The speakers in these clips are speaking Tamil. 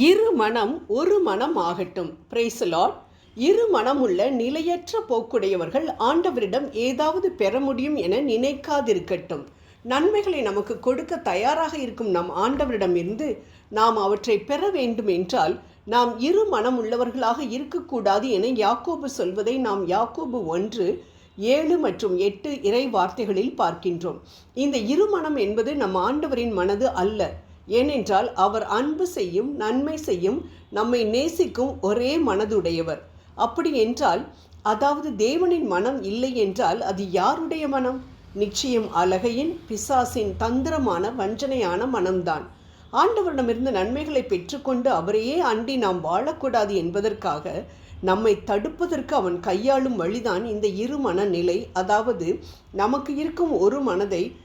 இரு மனம் ஒரு மனம் ஆகட்டும். பிரைசலாட் இரு மனமுள்ள நிலையற்ற போக்குடையவர்கள் ஆண்டவரிடம் ஏதாவது பெற முடியும் என நினைக்காதிருக்கட்டும். நன்மைகளை நமக்கு கொடுக்க தயாராக இருக்கும் நம் ஆண்டவரிடம் இருந்து நாம் அவற்றை பெற வேண்டும் என்றால் நாம் இரு மனம் உள்ளவர்களாக இருக்கக்கூடாது என யாக்கோபு சொல்வதை நாம் யாக்கோபு ஒன்று ஏழு மற்றும் எட்டு இறை வார்த்தைகளில் பார்க்கின்றோம். இந்த இருமனம் என்பது நம் ஆண்டவரின் மனது அல்ல. ஏனென்றால் அவர் அன்பு செய்யும் நன்மை செய்யும் நம்மை நேசிக்கும் ஒரே மனதுடையவர். அப்படி என்றால் அதாவது தேவனின் மனம் இல்லை என்றால் அது யாருடைய மனம்? நிச்சயம் அழகையின் பிசாசின் தந்திரமான வஞ்சனையான மனம்தான். ஆண்டவரிடமிருந்து நன்மைகளை பெற்றுக்கொண்டு அவரையே அண்டி நாம் வாழக்கூடாது என்பதற்காக நம்மை தடுப்பதற்கு அவன் கையாளும் வழிதான் இந்த இரு மனநிலை அதாவது நமக்கு இருக்கும் ஒரு மனதை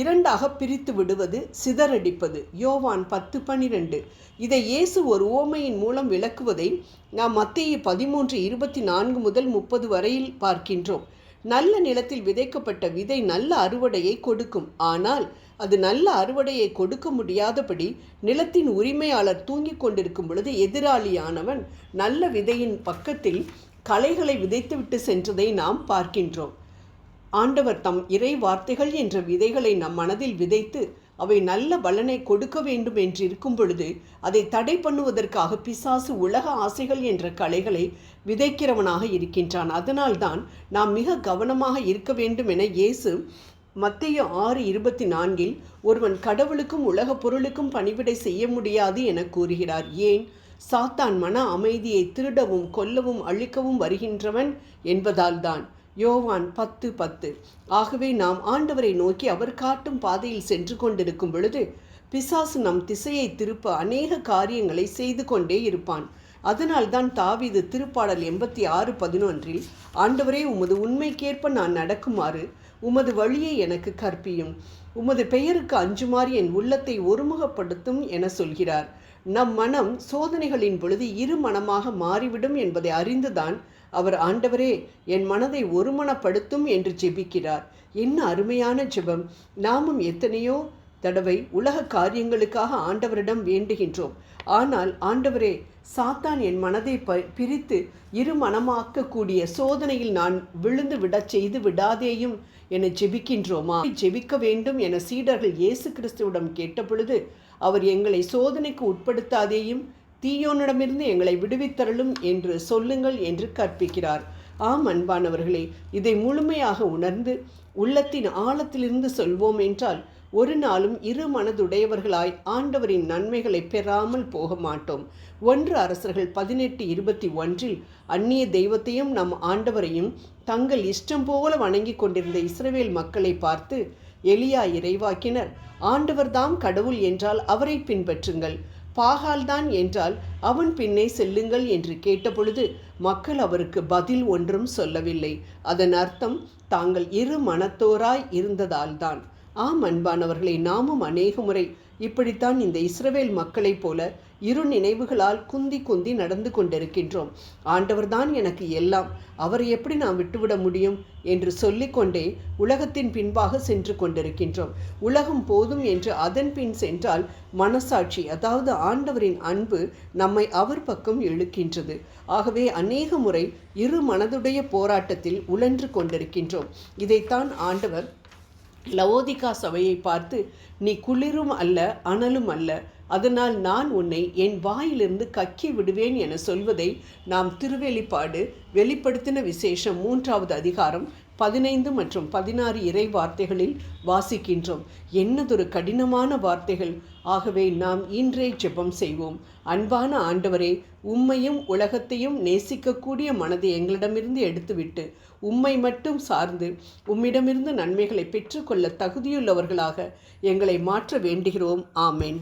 இரண்டாக பிரித்து விடுவது சிதறடிப்பது. யோவான் பத்து பனிரெண்டு. இதை இயேசு ஒரு ஓமையின் மூலம் விளக்குவதை நாம் மத்திய பதிமூன்று இருபத்தி நான்கு முதல் முப்பது வரையில் பார்க்கின்றோம். நல்ல நிலத்தில் விதைக்கப்பட்ட விதை நல்ல அறுவடையை கொடுக்கும். ஆனால் அது நல்ல அறுவடையை கொடுக்க முடியாதபடி நிலத்தின் உரிமையாளர் தூங்கிக் கொண்டிருக்கும் பொழுது எதிராளியானவன் நல்ல விதையின் பக்கத்தில் களைகளை விதைத்துவிட்டு சென்றதை நாம் பார்க்கின்றோம். ஆண்டவர் தம் இறை வார்த்தைகள் என்ற விதைகளை நம் மனதில் விதைத்து அவை நல்ல பலனை கொடுக்க வேண்டும் என்று இருக்கும் பொழுது அதை தடை பண்ணுவதற்காக பிசாசு உலக ஆசைகள் என்ற கலைகளை விதைக்கிறவனாக இருக்கின்றான். அதனால்தான் நாம் மிக கவனமாக இருக்க வேண்டும் என இயேசு மத்திய ஆறு இருபத்தி நான்கில் ஒருவன் கடவுளுக்கும் உலக பொருளுக்கும் பணிவிடை செய்ய முடியாது என கூறுகிறார். ஏன்? சாத்தான் மன அமைதியை திருடவும் கொல்லவும் அழிக்கவும் வருகின்றவன் என்பதால்தான். யோவான் பத்து பத்து. ஆகவே நாம் ஆண்டவரை நோக்கி அவர் காட்டும் பாதையில் சென்று கொண்டிருக்கும் பொழுது பிசாசு நம் திசையை திருப்ப அநேக காரியங்களை செய்து கொண்டே இருப்பான். அதனால்தான் தாவீது திருப்பாடல் எண்பத்தி ஆறு பதினொன்றில் ஆண்டவரே உமது உண்மைக்கேற்ப நான் நடக்குமாறு உமது வழியை எனக்கு கற்பியும். உமது பெயருக்கு அஞ்சுமாறு என் உள்ளத்தை ஒருமுகப்படுத்தும் என சொல்கிறார். நம் மனம் சோதனைகளின் பொழுது இரு மனமாக மாறிவிடும் என்பதை அறிந்துதான் அவர் ஆண்டவரே என் மனதை ஒருமனப்படுத்தும் என்று ஜெபிக்கிறார். என்ன அருமையான ஜெபம். நாமும் எத்தனையோ தடவை உலக காரியங்களுக்காக ஆண்டவரிடம் வேண்டுகின்றோம். ஆனால் ஆண்டவரே சாத்தான் என் மனதை ப பிரித்து இரு மனமாக்கக்கூடிய சோதனையில் நான் விழுந்து விடச் செய்து விடாதேயும் என ஜெபிக்கின்றோமா? ஜெபிக்க வேண்டும் என சீடர்கள் இயேசு கிறிஸ்துவிடம் கேட்டபொழுது அவர் எங்களை சோதனைக்கு உட்படுத்தாதேயும் தீயோனிடமிருந்து எங்களை விடுவித்தரலும் என்று சொல்லுங்கள் என்று கற்பிக்கிறார். ஆம் அன்பானவர்களே இதை முழுமையாக உணர்ந்து உள்ளத்தின் ஆழத்திலிருந்து சொல்வோம் என்றால் ஒரு நாளும் இரு மனதுடையவர்களாய் ஆண்டவரின் நன்மைகளை பெறாமல் போக மாட்டோம். ஒன்று அரசர்கள் பதினெட்டு இருபத்தி ஒன்றில் அந்நிய தெய்வத்தையும் நம் ஆண்டவரையும் தங்கள் இஷ்டம் போல வணங்கி கொண்டிருந்த இஸ்ரவேல் மக்களை பார்த்து எலியா இறைவாக்கினர் ஆண்டவர்தாம் கடவுள் என்றால் அவரை பின்பற்றுங்கள். பாகால்தான் என்றால் அவன் பின்னே செல்லுங்கள் என்று கேட்டபொழுது மக்கள் அவருக்கு பதில் ஒன்றும் சொல்லவில்லை. அதன் அர்த்தம் தாங்கள் இரு மனத்தோராய் இருந்ததால்தான். ஆம் அன்பானவர்களை நாமும் அநேக முறை இப்படித்தான் இந்த இஸ்ரவேல் மக்களைப் போல இரு நினைவுகளால் குந்தி குந்தி நடந்து கொண்டிருக்கின்றோம். ஆண்டவர்தான் எனக்கு எல்லாம். அவரை எப்படி நாம் விட்டுவிட முடியும் என்று சொல்லிக்கொண்டே உலகத்தின் பின்பாக சென்று கொண்டிருக்கின்றோம். உலகம் போதும் என்று அதன் பின் சென்றால் மனசாட்சி அதாவது ஆண்டவரின் அன்பு நம்மை அவர் பக்கம் இழுக்கின்றது. ஆகவே அநேக முறை இரு மனதுடைய போராட்டத்தில் உழன்று கொண்டிருக்கின்றோம். இதைத்தான் ஆண்டவர் லவோதிகா சபையை பார்த்து நீ குளிரும் அல்ல அனலும் அல்ல. அதனால் நான் உன்னை என் வாயிலிருந்து கக்கி விடுவேன் என சொல்வதை நாம் திருவெளிப்பாடு வெளிப்படுத்தின விசேஷம் மூன்றாவது அதிகாரம் பதினைந்து மற்றும் பதினாறு இறை வார்த்தைகளில் வாசிக்கின்றோம். என்னதொரு கடினமான வார்த்தைகள்? ஆகவே நாம் இன்றே ஜெபம் செய்வோம். அன்பான ஆண்டவரே உம்மையும் உலகத்தையும் நேசிக்கக்கூடிய மனதை எங்களிடமிருந்து எடுத்துவிட்டு உம்மை மட்டும் சார்ந்து உம்மிடமிருந்து நன்மைகளை பெற்றுக்கொள்ள தகுதியுள்ளவர்களாக எங்களை மாற்ற வேண்டுகிறோம். ஆமேன்.